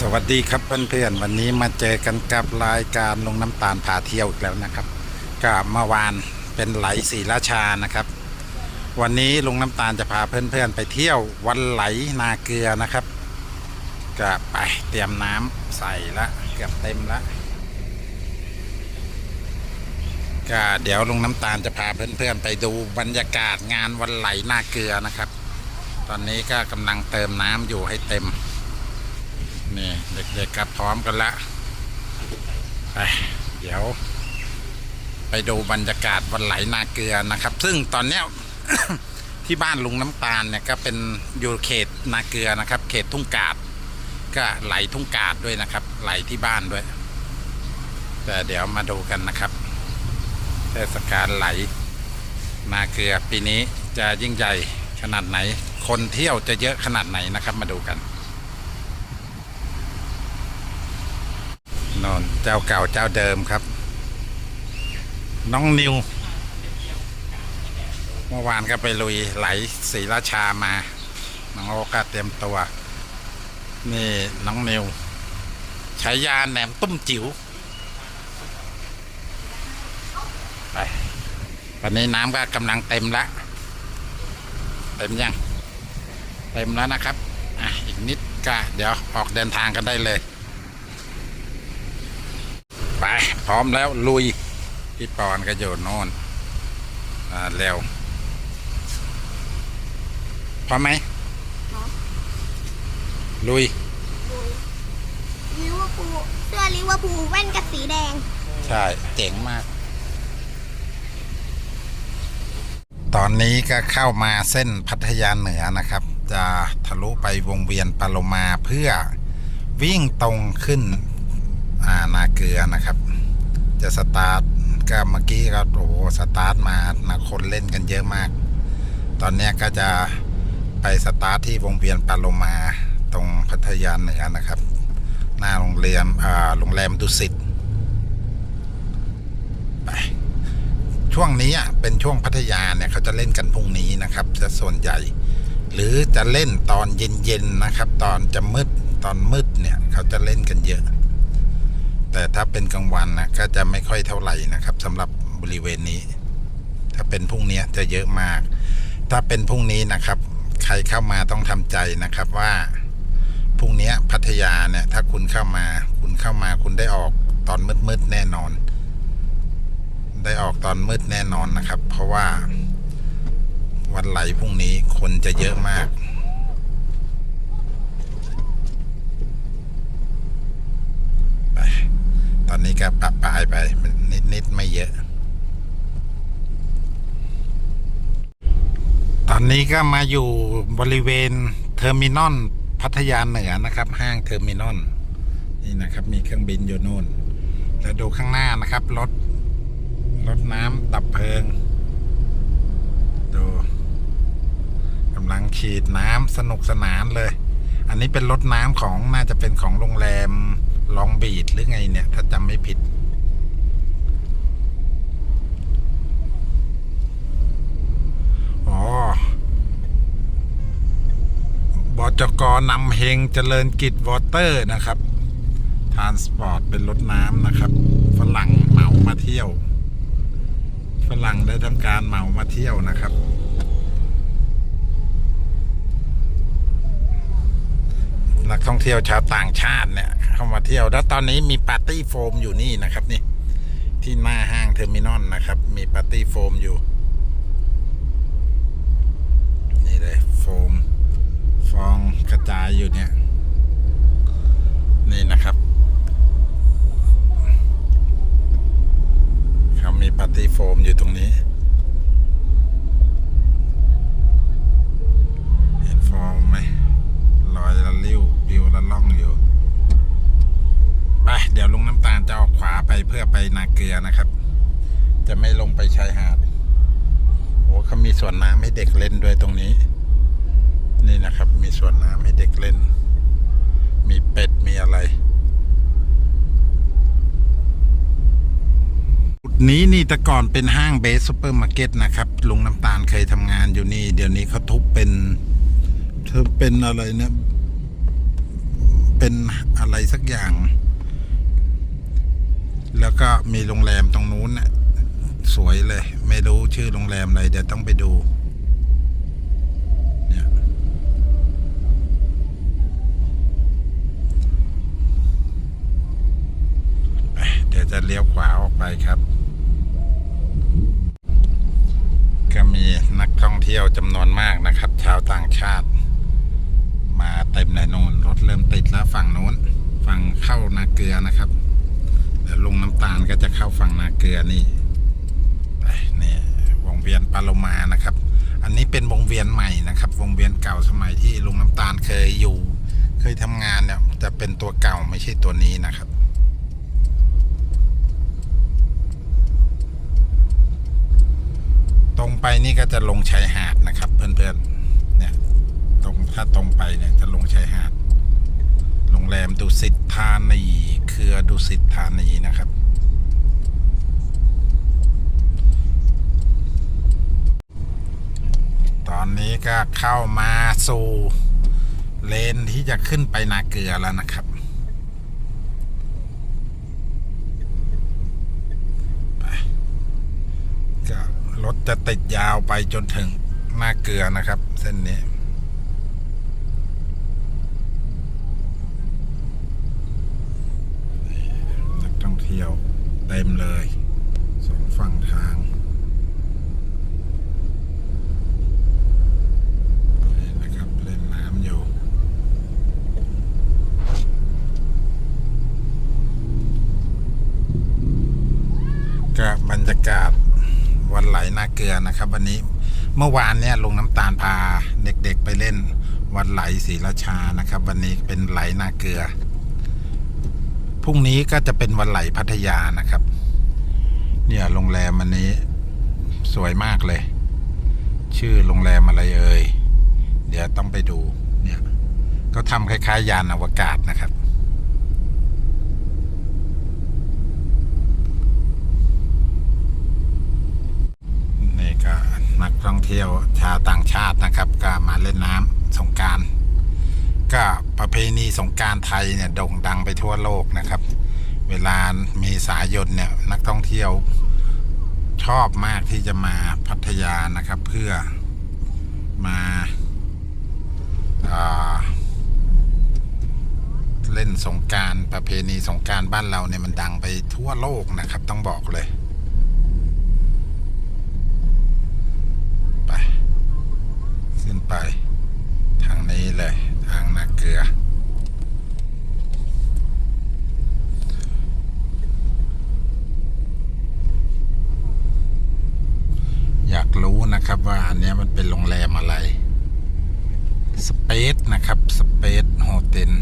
สวัสดีครับเพื่อนๆวันนี้มาเจอกันกับรายการลงน้ำตาลพาเที่ยวอีกแล้วนะครับก็เมื่อวานเป็นไหลศรีราชานะครับ วันนี้ลงน้ำตาลจะพาเพื่อนๆไปเที่ยววันไหลนาเกลือนะครับก็ไปเตรียมน้ำใส่ละเกือบเต็มละก็เดี๋ยวลงน้ำตาลจะพาเพื่อนๆไปดูบรรยากาศงานวันไหลนาเกลือนะครับ ตอนนี้ก็กำลังเติมน้ำอยู่ให้เต็ม นี่เด็กๆก็พร้อมกันละไปเดี๋ยว ไปดูบรรยากาศวันไหลนาเกลือนะครับ ซึ่งตอนเนี้ยที่บ้านลุงน้ำตาลเนี่ยก็เป็นอยู่เขตนาเกลือนะครับ เขตทุ่งกาดก็ไหลทุ่งกาดด้วยนะครับ ไหลที่บ้านด้วย แต่เดี๋ยวมาดูกันนะครับเทศกาลไหลนาเกลือปีนี้จะยิ่งใหญ่ขนาดไหน คนเที่ยวจะเยอะขนาดไหนนะครับมาดูกัน นนเจ้าเก่าเจ้าเดิมครับ น้องนิว เมื่อวานก็ไปลุยไหลศรีราชามา น้องโอก็เตรียมตัว นี่น้องนิวใช้ยาแหนมตุ้มจิ๋วไปวันนี้น้ำก็กำลังเต็มล้วเต็มยัง เต็มแล้วนะครับ อะ อีกนิดก็เดี๋ยวออกเดินทางกันได้เลย ไปพร้อมแล้วลุย พี่ปอนก็อยู่โน่นอ่าเร็วพร้อมไหมพร้อมลุยลิเวอร์พูลเสื้อลิเวอร์พูลแว่นกับสีแดง ใช่ เจ๋งมาก ตอนนี้ก็เข้ามาเส้นพัทยาเหนือนะครับ จะทะลุไปวงเวียนปาโลมาเพื่อวิ่งตรงขึ้น อ่านาเกลือนะครับ จะสตาร์ทก็เมื่อกี้ก็โอ้โหสตาร์ทมานะคนเล่นกันเยอะมาก ตอนนี้ก็จะไปสตาร์ทที่วงเวียนปาโลมาตรงพัทยาเหนือนะครับ หน้าโรงเรียนอ่าโรงแรมดุสิตไปช่วงนี้อะเป็นช่วงพัทยาเนี่ยเขาจะเล่นกันพรุ่งนี้นะครับจะส่วนใหญ่ หรือจะเล่นตอนเย็นๆนะครับ ตอนจะมืดตอนมืดเนี่ยเขาจะเล่นกันเยอะ แต่ถ้าเป็นกลางวันนะก็จะไม่ค่อยเท่าไหร่นะครับสำหรับบริเวณนี้ ถ้าเป็นพรุ่งนี้จะเยอะมาก ถ้าเป็นพรุ่งนี้นะครับ ใครเข้ามาต้องทำใจนะครับว่าพรุ่งนี้พัทยาเนี่ยถ้าคุณเข้ามา คุณเข้ามาคุณได้ออกตอนมืดๆแน่นอน ได้ออกตอนมืดแน่นอนนะครับ เพราะว่าวันไหลพรุ่งนี้คนจะเยอะมาก ไป ตอนนี้ก็ปะปลายไปนิดนิดๆไม่เยอะ ตอนนี้ก็มาอยู่บริเวณเทอร์มินอลพัทยาเหนือนะครับ ห้างเทอร์มินอลนี่นะครับ มีเครื่องบินอยู่นู่น แล้วดูข้างหน้านะครับรถรถน้ำดับเพลิง ดูกำลังฉีดน้ำสนุกสนานเลย อันนี้เป็นรถน้ำของน่าจะเป็นของโรงแรม ลองบีดหรือไงเนี่ย ถ้าจำไม่ผิด อ๋อบจกนำเฮงเจริญกิจวอเตอร์นะครับทานสปอร์ตเป็นรถน้ำนะครับ ฝรั่งเหมามาเที่ยว ฝรั่งได้ทำการเหมามาเที่ยวนะครับ นักท่องเที่ยวชาวต่างชาติเนี่ยเข้ามาเที่ยวแล้วตอนนี้มีปาร์ตี้โฟมอยู่นี่นะครับ นี่ ที่หน้าห้างเทอร์มินอลนะครับ มีปาร์ตี้โฟมอยู่ นี่เลยโฟม ฟองกระจายอยู่เนี่ย นี่นะครับเขามีปาร์ตี้โฟมอยู่ตรงนี้เห็นฟองไหมลอยละลิ้ว ปิวละล่องอยู่ไปเดี๋ยวลงน้ำตาลจะออกขวาไปเพื่อไปนาเกลือนะครับ จะไม่ลงไปชายหาดโอ้เขามีสวนน้ำให้เด็กเล่นด้วยตรงนี้ นี่นะครับ มีสวนน้ำให้เด็กเล่น มีเป็ดมีอะไรจุดนี้นี่แต่ก่อนเป็นห้างเบสซูเปอร์มาร์เก็ตนะครับลุงน้ำตาลเคยทำงานอยู่นี่ เดี๋ยวนี้เขาทุบเป็นเธอเป็นอะไรนะ เป็นอะไรสักอย่าง แล้วก็มีโรงแรมตรงนู้นน่ะสวยเลย ไม่รู้ชื่อโรงแรมอะไรเดี๋ยวต้องไปดูเนี่ยเดี๋ยวจะเลี้ยวขวาออกไปครับ ก็มีนักท่องเที่ยวจำนวนมากนะครับ ชาวต่างชาติ มาเต็มเลยนู่นรถเริ่มติดแล้วฝั่งนู้น ฝั่งเข้านาเกลือนะครับเดี๋ยวลงน้ำตาลก็จะเข้าฝั่งนาเกลือนี่ไปนี่วงเวียนปาโลมานะครับ อันนี้เป็นวงเวียนใหม่นะครับ วงเวียนเก่าสมัยที่ลุงน้ำตาลเคยอยู่ เคยทำงานเนี่ยจะเป็นตัวเก่าไม่ใช่ตัวนี้นะครับตรงไปนี่ก็จะลงชายหาดนะครับ เพื่อนๆ ถ้าตรงไปเนี่ยจะลงชายหาดโรงแรมดุสิตธานีเครือดุสิตธานีนะครับ ตอนนี้ก็เข้ามาสู่เลนที่จะขึ้นไปนาเกลือแล้วนะครับก็รถจะติดยาวไปจนถึงนาเกลือนะครับ เส้นนี้ นัก ที่ยวเต็มเลยสองฝั่งทางนะครับเล่นน้ำอยู่ก็บรรยากาศวันไหลนาเกลือนะครับ วันนี้เมื่อวานเนี่ยลงน้ำตาลพาเด็กๆไปเล่นวันไหลศรีราชานะครับ วันนี้เป็นไหลนาเกลือ พรุ่งนี้ก็จะเป็นวันไหลพัทยานะครับ เนี่ยโรงแรมอันนี้สวยมากเลย ชื่อโรงแรมอะไรเอ่ย เดี๋ยวต้องไปดู เนี่ยก็ทำคล้ายๆ ยานอวกาศนะครับนี่ก็นักท่องเที่ยวชาวต่างชาตินะครับ ก็มาเล่นน้ำสงการก็ ประเพณีสงการไทยเนี่ยโด่งดังไปทั่วโลกนะครับ เวลาเมษายนเนี่ยนักท่องเที่ยวชอบมากที่จะมาพัทยานะครับ เพื่อมาอาเล่นสงการประเพณีสงการบ้านเราเนี่ยมันดังไปทั่วโลกนะครับ ต้องบอกเลยไป ขึ้นไป ทางนี้เลย นาเกลือ อยากรู้นะครับว่าอันนี้มันเป็นโรงแรมอะไร สเปซนะครับ สเปซโฮเทล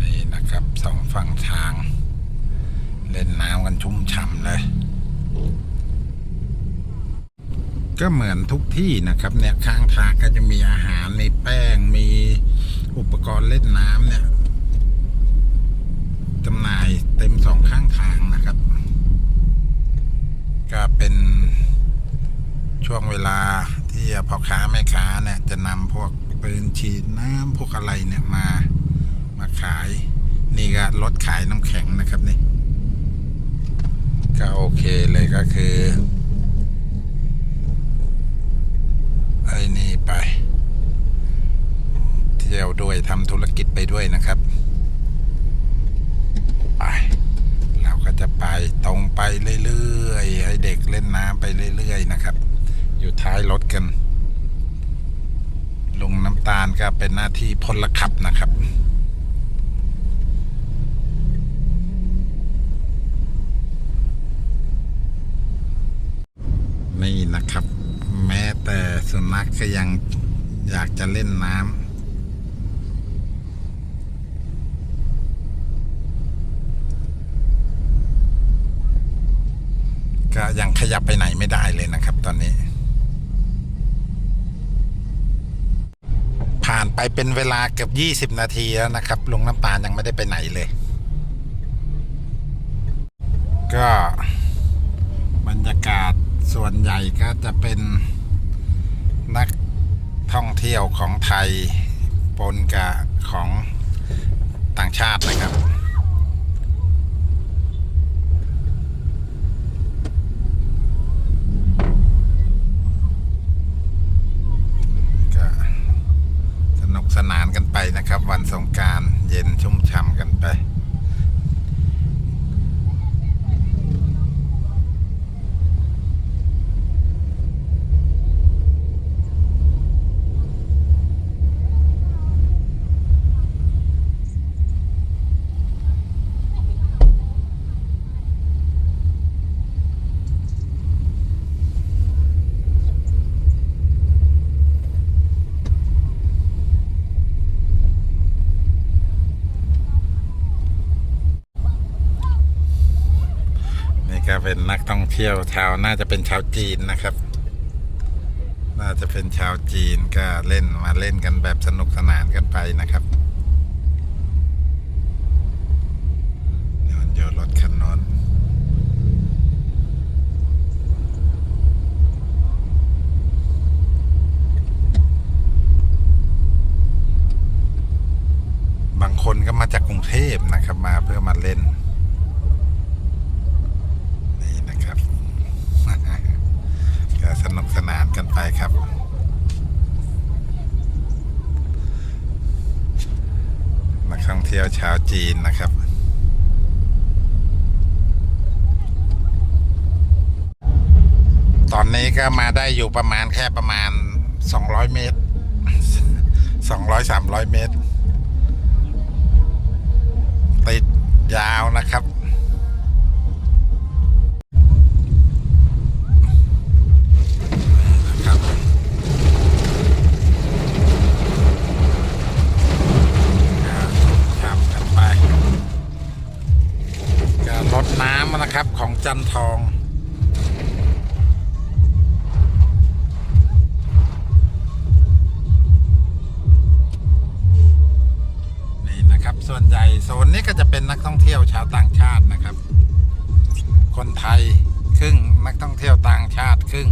นี่นะครับสองฝั่งทาง เล่นน้ำกันชุ่มฉ่ำเลย ก็เหมือน ที่นะครับ เนี่ยข้างทางก็จะมีอาหารมีแป้งมีอุปกรณ์เล่นน้ำเนี่ยจำหน่ายเต็มสองข้างทางนะครับ ก็เป็นช่วงเวลาที่พ่อค้าแม่ค้าเนี่ยจะนำพวกปืนฉีดน้ำพวกอะไรเนี่ยมามาขาย นี่ก็รถขายน้ำแข็งนะครับนี่ก็โอเคเลยก็คือ ไอ้ นี่ไป เที่ยวด้วยทำธุรกิจไปด้วยนะครับไปเราก็จะไปตรงไปเรื่อยๆ ให้เด็กเล่นน้ำไปเรื่อยๆนะครับ อยู่ท้ายรถกัน ลงน้ำตาลก็เป็นหน้าที่พลขับนะครับ นี่นะครับ แม้แต่สุ นัขก็ยังอยากจะเล่นน้ำก็ยังขยับไปไหนไม่ได้เลยนะครับ ตอนนี้ ผ่านไปเป็นเวลาเกือบ 20 นาทีแล้วนะครับลุงน้ำตาลยังไม่ได้ไปไหนเลย ก็บรรยากาศส่วนใหญ่ก็จะเป็น นักท่องเที่ยวของไทยปนกับของต่างชาตินะครับ ก็สนุกสนานกันไปนะครับ วันสงการเย็นชุ่มฉ่ำกันไป นี่ก็เป็นนักท่อง เที่ยวชาวน่าจะเป็นชาวจีนนะครับ น่าจะเป็นชาวจีนก็เล่นมาเล่นกันแบบสนุกสนานกันไปนะครับเดี๋ยวโยนรถคันน้นบางคนก็มาจากกรุงเทพนะครับ มาเพื่อมาเล่นนะครับ ก็ สนุกสนานกันไปครับ นักท่องเที่ยวชาวจีนนะครับตอนนี้ก็มาได้อยู่ประมาณแค่ประมาณ 200 เมตร 200 300 เมตร ติดยาวนะครับครับ น้ำนะครับของจันทองนี่นะครับส่วนใหญ่โซนนี้ก็จะเป็นนักท่องเที่ยวชาวต่างชาตินะครับ คนไทยครึ่งนักท่องเที่ยวต่างชาติครึ่ง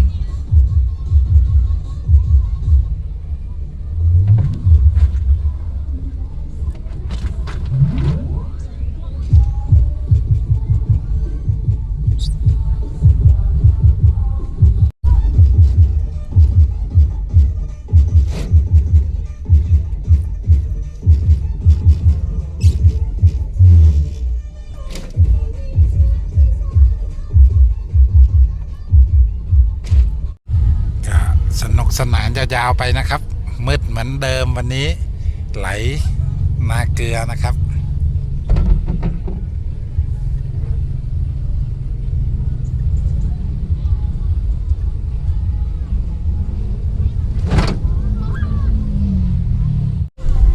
ยาวไปนะครับ มืดเหมือนเดิมวันนี้ ไหลนาเกลือนะครับ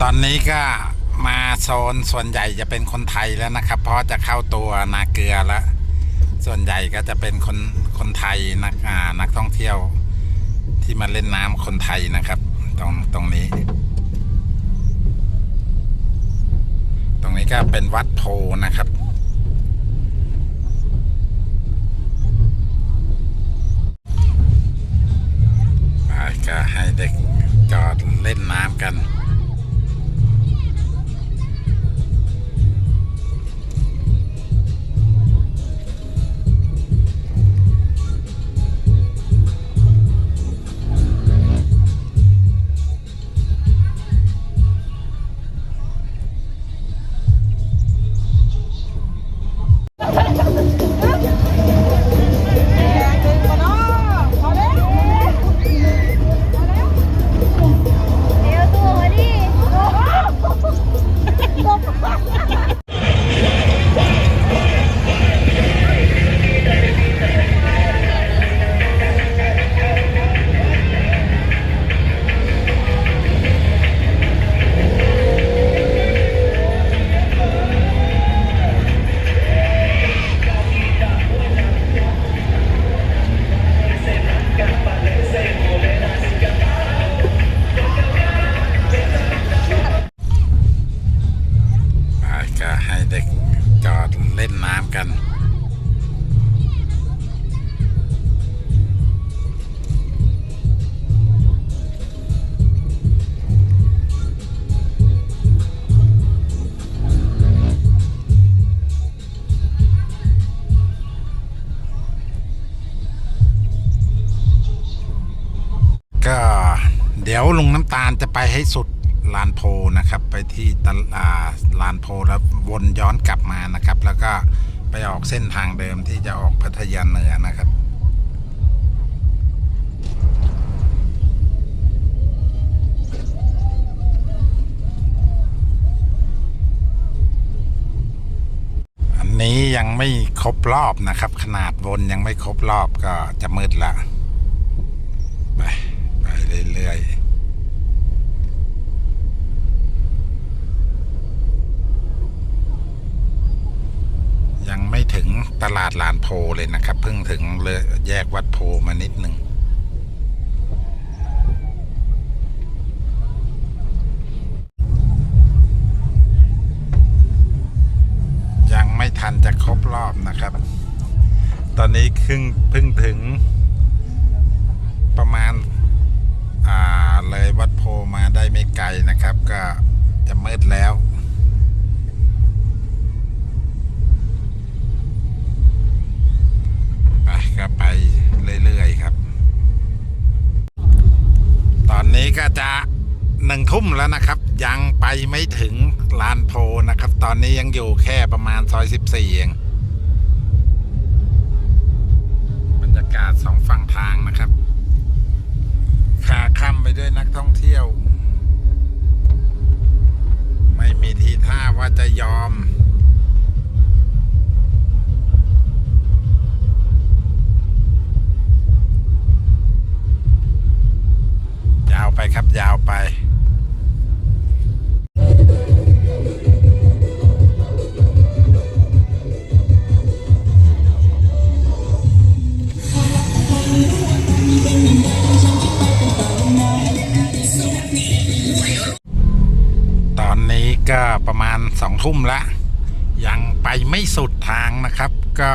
ตอนนี้ก็มาโซนส่วนใหญ่จะเป็นคนไทยแล้วนะครับ เพราะจะเข้าตัวนาเกลือแล้ว ส่วนใหญ่ก็จะเป็นคนคนไทยนักนักท่องเที่ยว ที่มาเล่นน้ำคนไทยนะครับ ตรงตรงนี้ ตรงนี้ก็เป็นวัดโพนะครับก็ให้เด็กจอดเล่นน้ำกัน ยวลุงน้ำตาลจะไปให้สุดลานโพนะครับ ไปที่ตลาดลานโพแล้ววนย้อนกลับมานะครับ แล้วก็ไปออกเส้นทางเดิมที่จะออกพัทยาเหนือนะครับอันนี้ยังไม่ครบรอบนะครับ ขนาดวนยังไม่ครบรอบก็จะมืดละ ไป ไปเรื่อยๆ ยังไม่ถึงตลาดลานโพเลยนะครับ เพิ่งถึงเลยแยกวัดโพมานิดหนึ่งยังไม่ทันจะครบรอบนะครับ ตอนนี้ครึ่งเพิ่งถึงประมาณ ทุ่มแล้วนะครับ ยังไปไม่ถึงลานโพนะครับ ตอนนี้ยังอยู่แค่ประมาณซอยสิบสี่เองบรรยากาศสองฝั่งทางนะครับขาค่ำไปด้วยนักท่องเที่ยว ไม่มีทีท่าว่าจะยอม ทุ่มละยังไปไม่สุดทางนะครับ ก็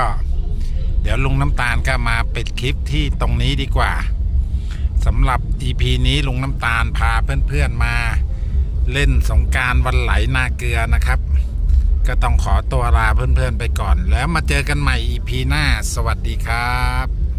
เดี๋ยวลุงน้ำตาลก็มาปิดคลิปที่ตรงนี้ดีกว่าสำหรับ EP นี้ลุงน้ำตาลพาเพื่อนๆมาเล่นสงการวันไหลนาเกลือนะครับ ก็ต้องขอตัวลาเพื่อนๆไปก่อน แล้วมาเจอกันใหม่ EP หน้า สวัสดีครับ